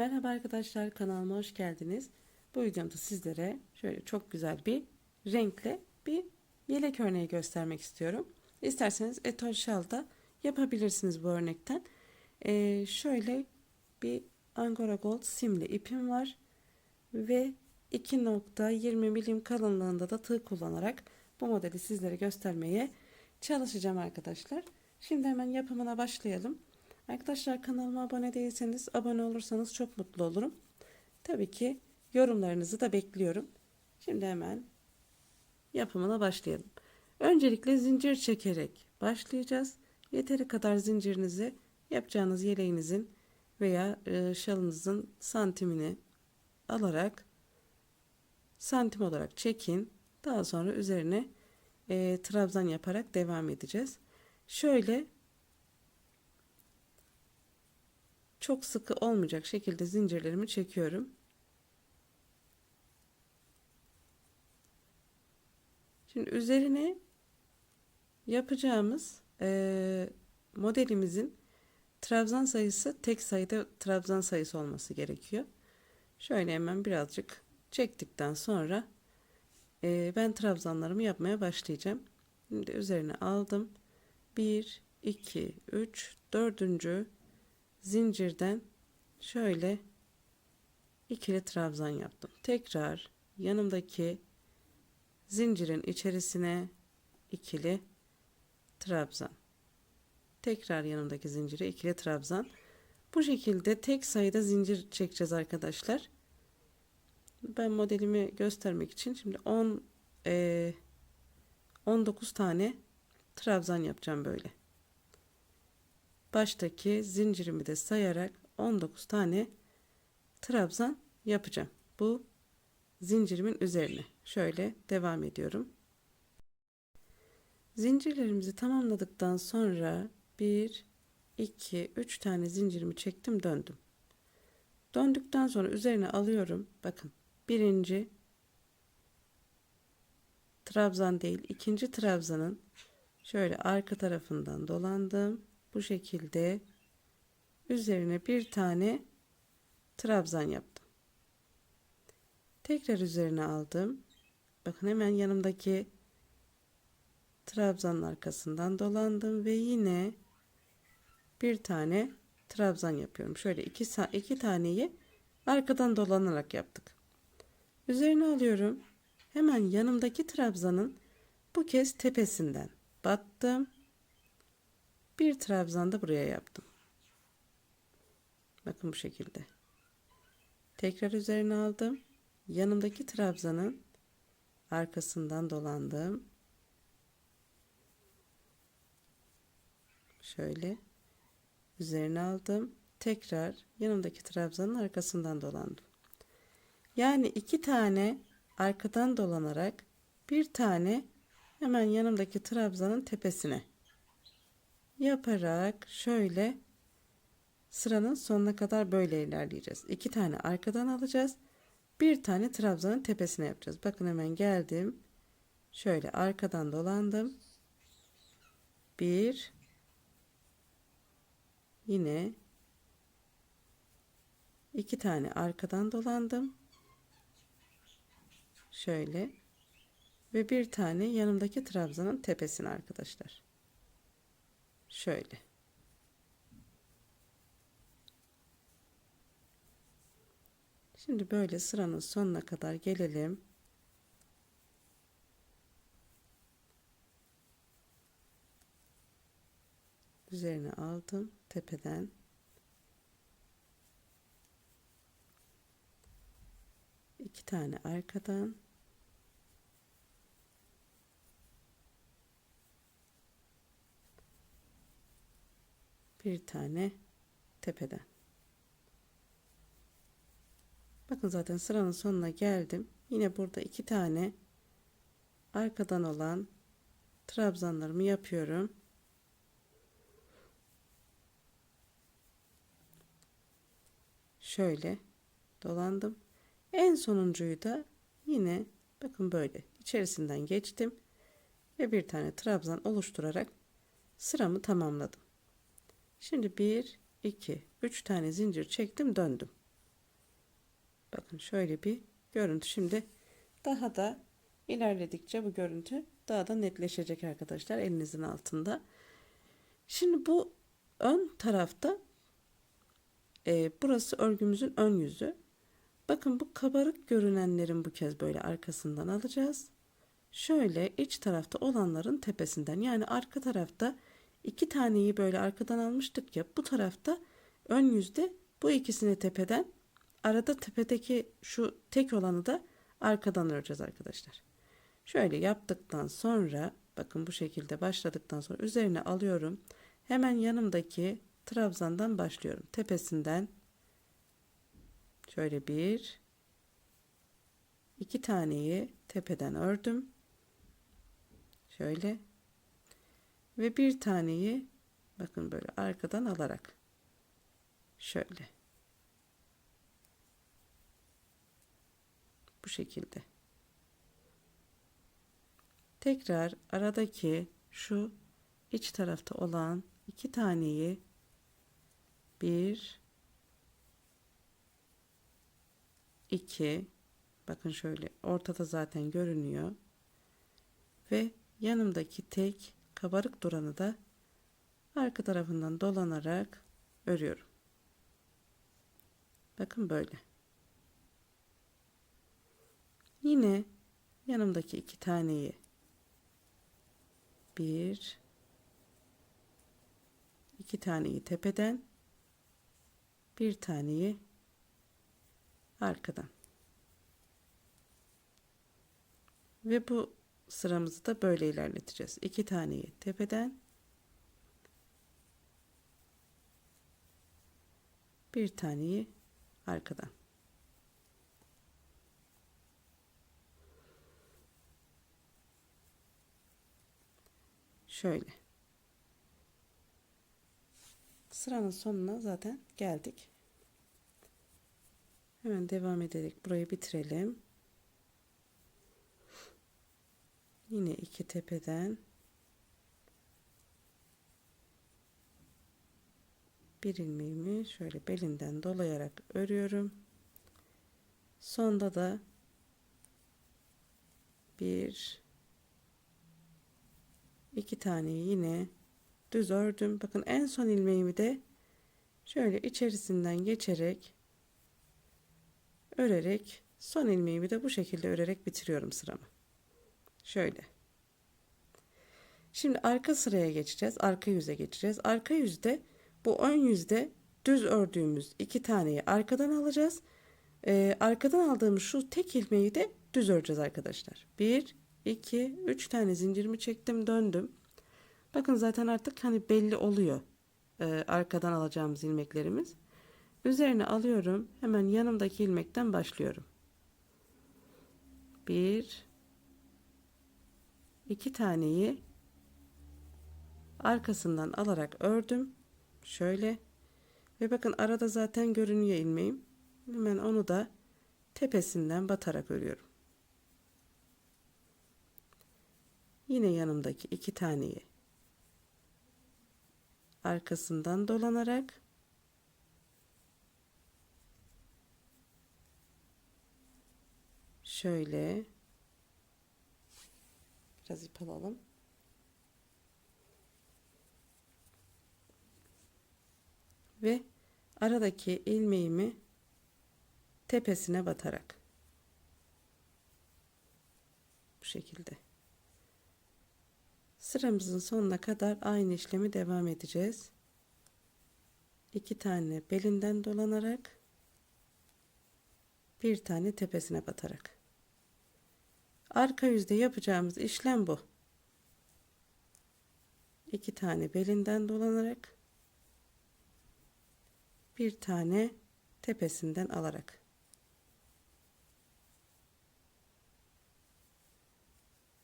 Merhaba arkadaşlar kanalıma hoş geldiniz. Bu videomda sizlere şöyle çok güzel bir renkle bir yelek örneği göstermek istiyorum. İsterseniz etol şal da yapabilirsiniz bu örnekten. Ee, şöyle bir Angora Gold simli ipim var ve 2.20 milim kalınlığında da tığ kullanarak bu modeli sizlere göstermeye çalışacağım arkadaşlar. Şimdi hemen yapımına başlayalım. Arkadaşlar kanalıma abone değilseniz abone olursanız çok mutlu olurum. Tabii ki yorumlarınızı da bekliyorum. Şimdi hemen yapımına başlayalım. Öncelikle zincir çekerek başlayacağız. Yeteri kadar zincirinizi yapacağınız yeleğinizin veya e, şalınızın santimini alarak santim olarak çekin. Daha sonra üzerine e, trabzan yaparak devam edeceğiz. Şöyle çok sıkı olmayacak şekilde zincirlerimi çekiyorum. Şimdi üzerine yapacağımız e, modelimizin trabzan sayısı tek sayıda trabzan sayısı olması gerekiyor. Şöyle hemen birazcık çektikten sonra e, ben trabzanlarımı yapmaya başlayacağım. Şimdi üzerine aldım. 1, 2, 3, 4. zincirden şöyle ikili trabzan yaptım. Tekrar yanımdaki zincirin içerisine ikili trabzan. Tekrar yanımdaki zincire ikili trabzan. Bu şekilde tek sayıda zincir çekeceğiz arkadaşlar. Ben modelimi göstermek için şimdi 10 e, 19 tane trabzan yapacağım böyle. Baştaki zincirimi de sayarak 19 tane trabzan yapacağım. Bu zincirimin üzerine. Şöyle devam ediyorum. Zincirlerimizi tamamladıktan sonra 1 2 3 tane zincirimi çektim döndüm. Döndükten sonra üzerine alıyorum. Bakın birinci trabzan değil ikinci trabzanın şöyle arka tarafından dolandım. Bu şekilde üzerine bir tane trabzan yaptım. Tekrar üzerine aldım. Bakın hemen yanımdaki trabzanın arkasından dolandım ve yine bir tane trabzan yapıyorum. Şöyle iki, iki taneyi arkadan dolanarak yaptık. Üzerine alıyorum. Hemen yanımdaki trabzanın bu kez tepesinden battım. Bir trabzan da buraya yaptım. Bakın bu şekilde. Tekrar üzerine aldım. Yanımdaki trabzanın arkasından dolandım. Şöyle üzerine aldım. Tekrar yanımdaki trabzanın arkasından dolandım. Yani iki tane arkadan dolanarak bir tane hemen yanımdaki trabzanın tepesine yaparak şöyle sıranın sonuna kadar böyle ilerleyeceğiz. İki tane arkadan alacağız. Bir tane trabzanın tepesine yapacağız. Bakın hemen geldim. Şöyle arkadan dolandım. Bir yine iki tane arkadan dolandım. Şöyle ve bir tane yanımdaki trabzanın tepesine arkadaşlar. Şöyle. Şimdi böyle sıranın sonuna kadar gelelim. Üzerine aldım tepeden. iki tane arkadan bir tane tepeden. Bakın zaten sıranın sonuna geldim. Yine burada iki tane arkadan olan trabzanlarımı yapıyorum. Şöyle dolandım. En sonuncuyu da yine bakın böyle içerisinden geçtim ve bir tane trabzan oluşturarak sıramı tamamladım. Şimdi 1 2 3 tane zincir çektim döndüm. Bakın şöyle bir görüntü. Şimdi daha da ilerledikçe bu görüntü daha da netleşecek arkadaşlar elinizin altında. Şimdi bu ön tarafta e, burası örgümüzün ön yüzü. Bakın bu kabarık görünenlerin bu kez böyle arkasından alacağız. Şöyle iç tarafta olanların tepesinden yani arka tarafta iki taneyi böyle arkadan almıştık ya bu tarafta ön yüzde bu ikisini tepeden arada tepedeki şu tek olanı da arkadan öreceğiz arkadaşlar. Şöyle yaptıktan sonra bakın bu şekilde başladıktan sonra üzerine alıyorum. Hemen yanımdaki trabzandan başlıyorum. Tepesinden şöyle bir iki taneyi tepeden ördüm. Şöyle ve bir taneyi bakın böyle arkadan alarak. Şöyle. Bu şekilde. Tekrar aradaki şu iç tarafta olan iki taneyi bir iki bakın şöyle ortada zaten görünüyor. Ve yanımdaki tek kabarık duranı da arka tarafından dolanarak örüyorum. Bakın böyle. Yine yanımdaki iki taneyi bir iki taneyi tepeden bir taneyi arkadan ve bu sıramızı da böyle ilerleteceğiz. İki taneyi tepeden bir taneyi arkadan. Şöyle. Sıranın sonuna zaten geldik. Hemen devam ederek burayı bitirelim. Yine iki tepeden bir ilmeğimi şöyle belinden dolayarak örüyorum. Sonda da bir iki tane yine düz ördüm. Bakın en son ilmeğimi de şöyle içerisinden geçerek örerek son ilmeğimi de bu şekilde örerek bitiriyorum sıramı. Şöyle. Şimdi arka sıraya geçeceğiz. Arka yüze geçeceğiz. Arka yüzde bu ön yüzde düz ördüğümüz iki taneyi arkadan alacağız. Ee, arkadan aldığımız şu tek ilmeği de düz öreceğiz arkadaşlar. 1, 2, 3 tane zincirimi çektim döndüm. Bakın zaten artık hani belli oluyor ee, arkadan alacağımız ilmeklerimiz. Üzerine alıyorum. Hemen yanımdaki ilmekten başlıyorum. 1 2 taneyi arkasından alarak ördüm. Şöyle. Ve bakın arada zaten görünüyor ilmeğim. Hemen onu da tepesinden batarak örüyorum. Yine yanımdaki iki taneyi arkasından dolanarak şöyle biraz ip alalım. Ve aradaki ilmeğimi tepesine batarak bu şekilde sıramızın sonuna kadar aynı işlemi devam edeceğiz. İki tane belinden dolanarak bir tane tepesine batarak arka yüzde yapacağımız işlem bu. İki tane belinden dolanarak bir tane tepesinden alarak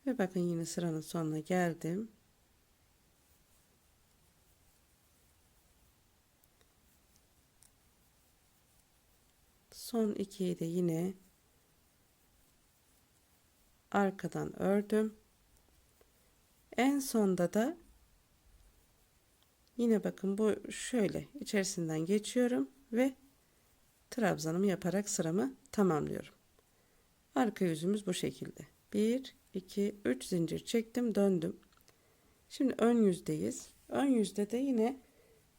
ve bakın yine sıranın sonuna geldim. Son ikiyi de yine arkadan ördüm. En sonda da yine bakın bu şöyle içerisinden geçiyorum ve trabzanımı yaparak sıramı tamamlıyorum. Arka yüzümüz bu şekilde. 1, 2, 3 zincir çektim döndüm. Şimdi ön yüzdeyiz. Ön yüzde de yine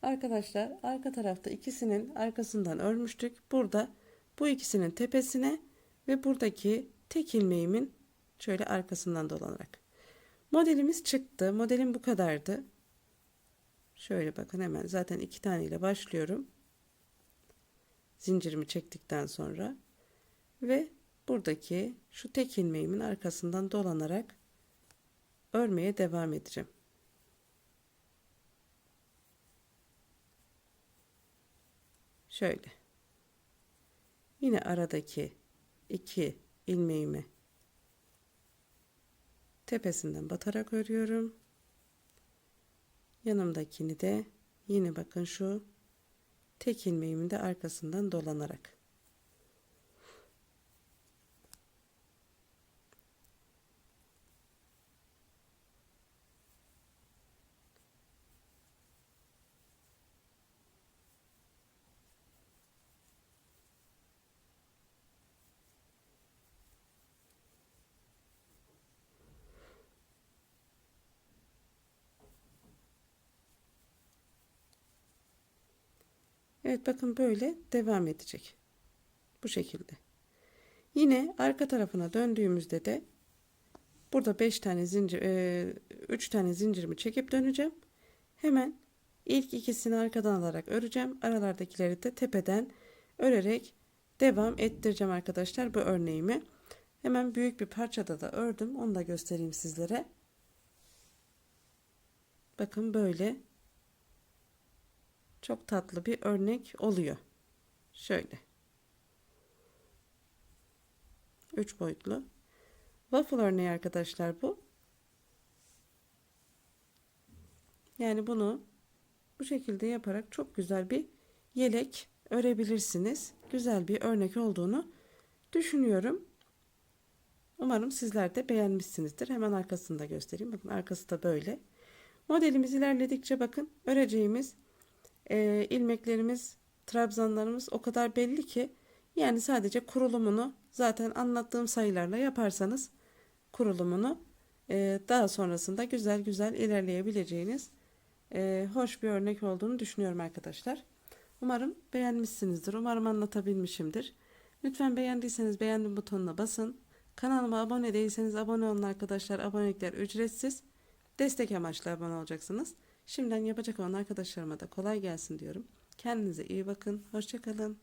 arkadaşlar arka tarafta ikisinin arkasından örmüştük. Burada bu ikisinin tepesine ve buradaki tek ilmeğimin şöyle arkasından dolanarak. Modelimiz çıktı. Modelim bu kadardı. Şöyle bakın hemen zaten iki tane ile başlıyorum. Zincirimi çektikten sonra ve buradaki şu tek ilmeğimin arkasından dolanarak örmeye devam edeceğim. Şöyle. Yine aradaki iki ilmeğimi tepesinden batarak örüyorum. Yanımdakini de yine bakın şu tek ilmeğimin de arkasından dolanarak. Evet bakın böyle devam edecek. Bu şekilde. Yine arka tarafına döndüğümüzde de burada 5 tane zincir 3 tane zincirimi çekip döneceğim. Hemen ilk ikisini arkadan alarak öreceğim. Aralardakileri de tepeden örerek devam ettireceğim arkadaşlar bu örneğimi. Hemen büyük bir parçada da ördüm. Onu da göstereyim sizlere. Bakın böyle çok tatlı bir örnek oluyor. Şöyle. Üç boyutlu. Waffle örneği arkadaşlar bu. Yani bunu bu şekilde yaparak çok güzel bir yelek örebilirsiniz. Güzel bir örnek olduğunu düşünüyorum. Umarım sizler de beğenmişsinizdir. Hemen arkasını da göstereyim. Bakın arkası da böyle. Modelimiz ilerledikçe bakın öreceğimiz e, ilmeklerimiz, trabzanlarımız o kadar belli ki yani sadece kurulumunu zaten anlattığım sayılarla yaparsanız kurulumunu e, daha sonrasında güzel güzel ilerleyebileceğiniz e, hoş bir örnek olduğunu düşünüyorum arkadaşlar. Umarım beğenmişsinizdir. Umarım anlatabilmişimdir. Lütfen beğendiyseniz beğendim butonuna basın. Kanalıma abone değilseniz abone olun arkadaşlar. Abonelikler ücretsiz. Destek amaçlı abone olacaksınız. Şimdiden yapacak olan arkadaşlarıma da kolay gelsin diyorum. Kendinize iyi bakın. Hoşçakalın.